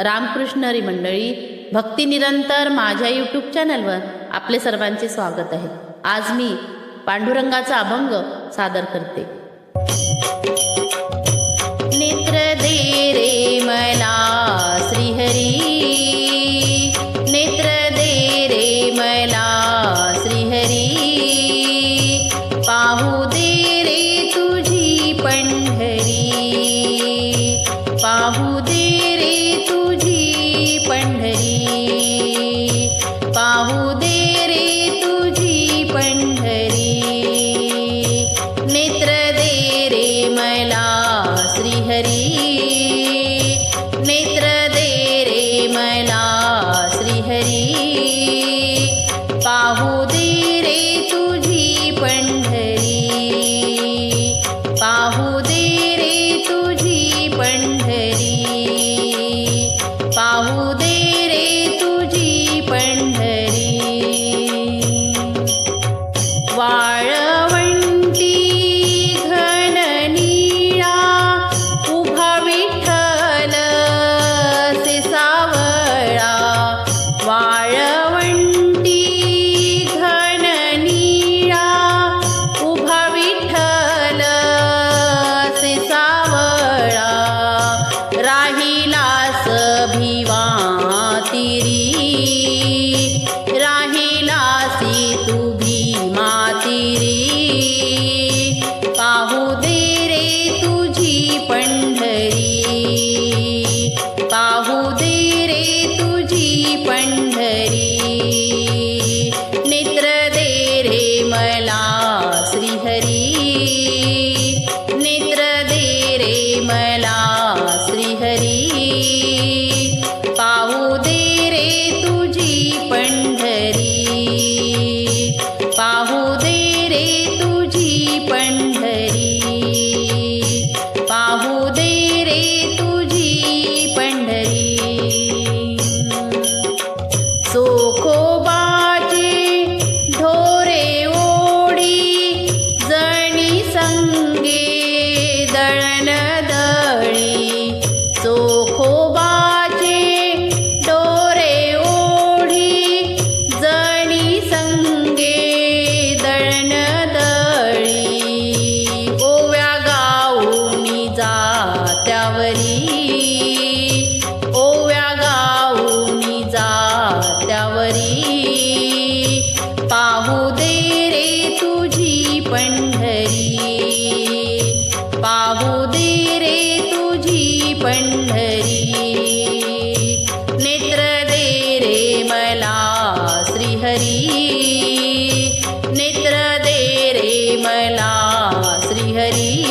रामकृष्णरी मंडळी भक्ती निरंतर माझ्या यूट्यूब चॅनलवर आपले सर्वांचे स्वागत आहे. आज मी पांडुरंगाचा अभंग सादर करते. नेत्र दे रे मला श्रीहरी. नेत्र दे रे मला श्रीहरी. पाहू दे ಯಾವುದೇ ी मातिरि बहुदे तुझी पण्ढरि बहुदे तुजी पण्ढरि नेत्रदे मला श्रीहरि। नेत्रदे मला श्रीहरि। हरी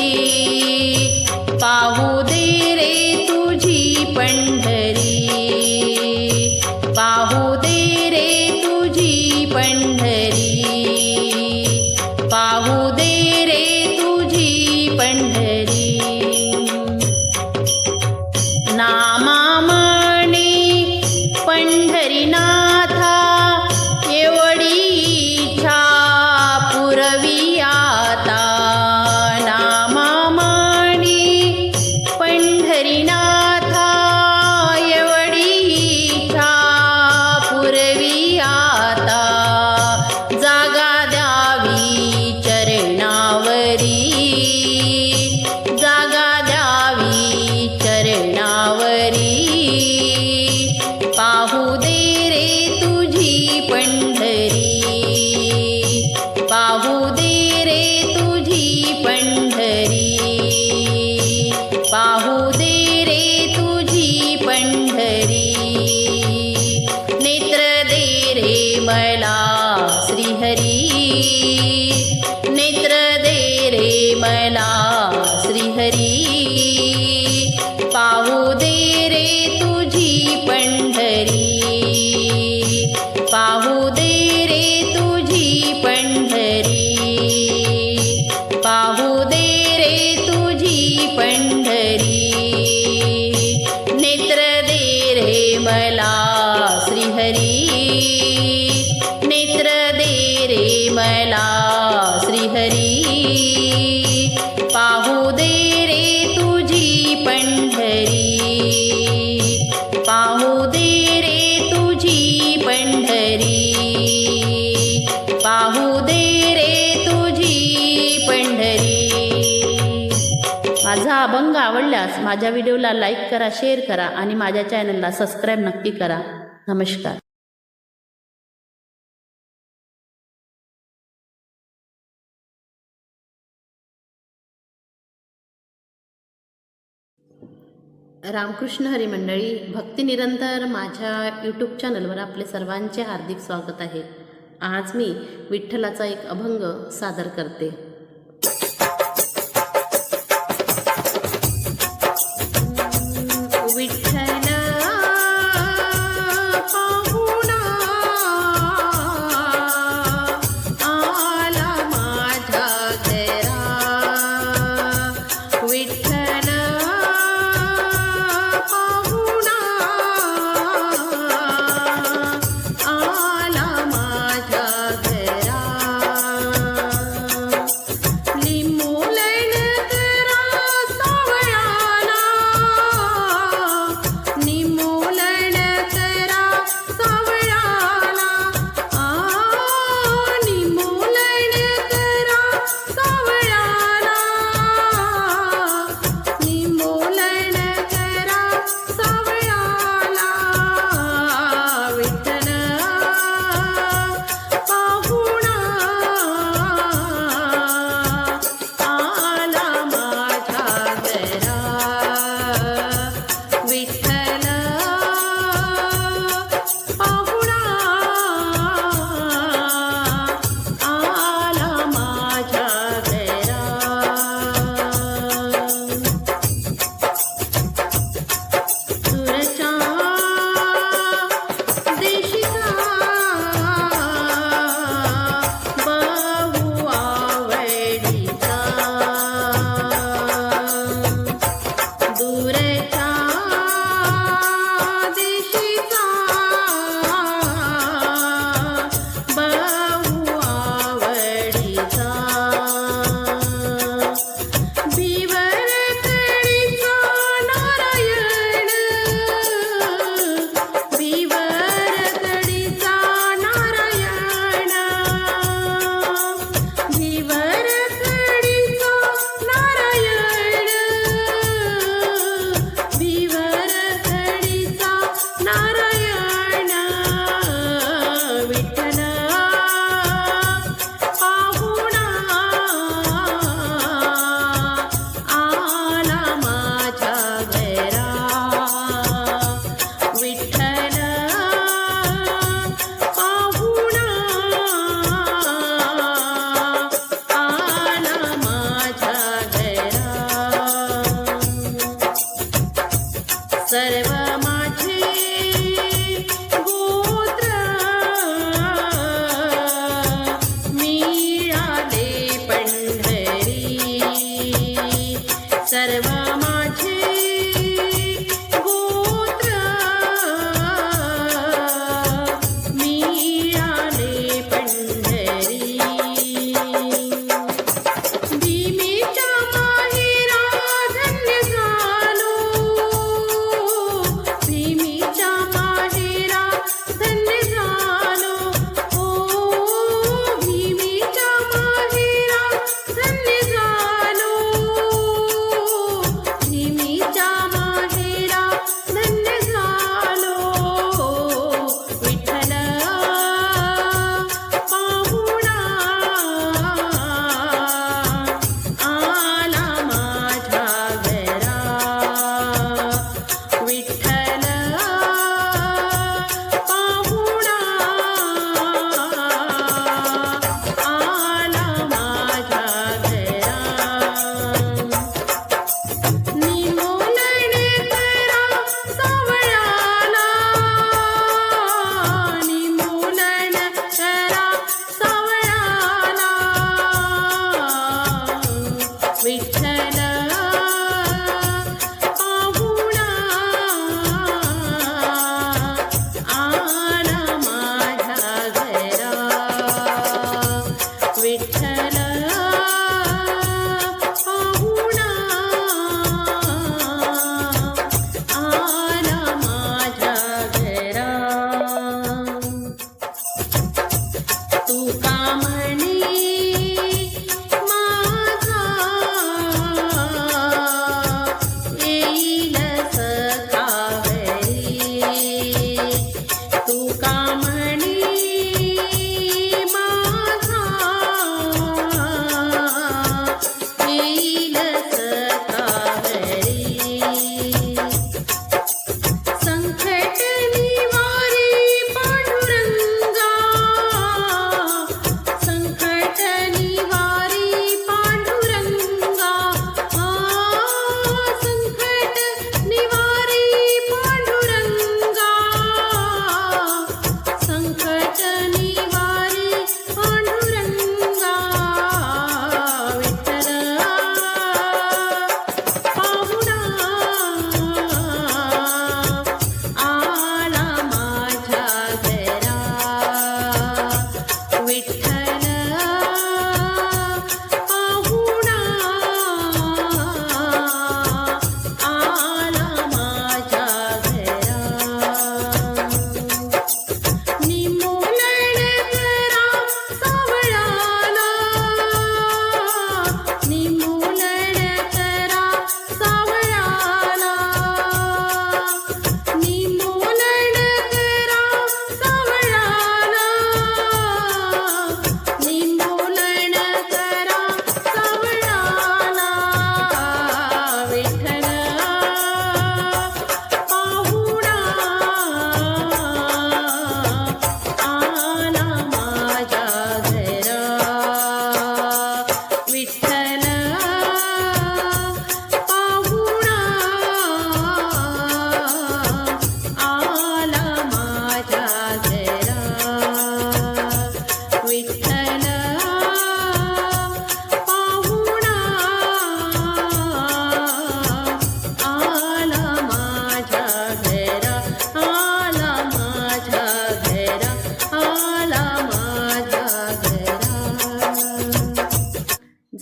हरी माझा अभंग आवडल्यास माझ्या व्हिडिओला लाईक करा शेअर करा आणि माझ्या चॅनलला सबस्क्राईब नक्की करा. नमस्कार. रामकृष्ण हरिमंडळी भक्ती निरंतर माझ्या यूट्यूब चॅनलवर आपले सर्वांचे हार्दिक स्वागत आहे. आज मी विठ्ठलाचा एक अभंग सादर करते.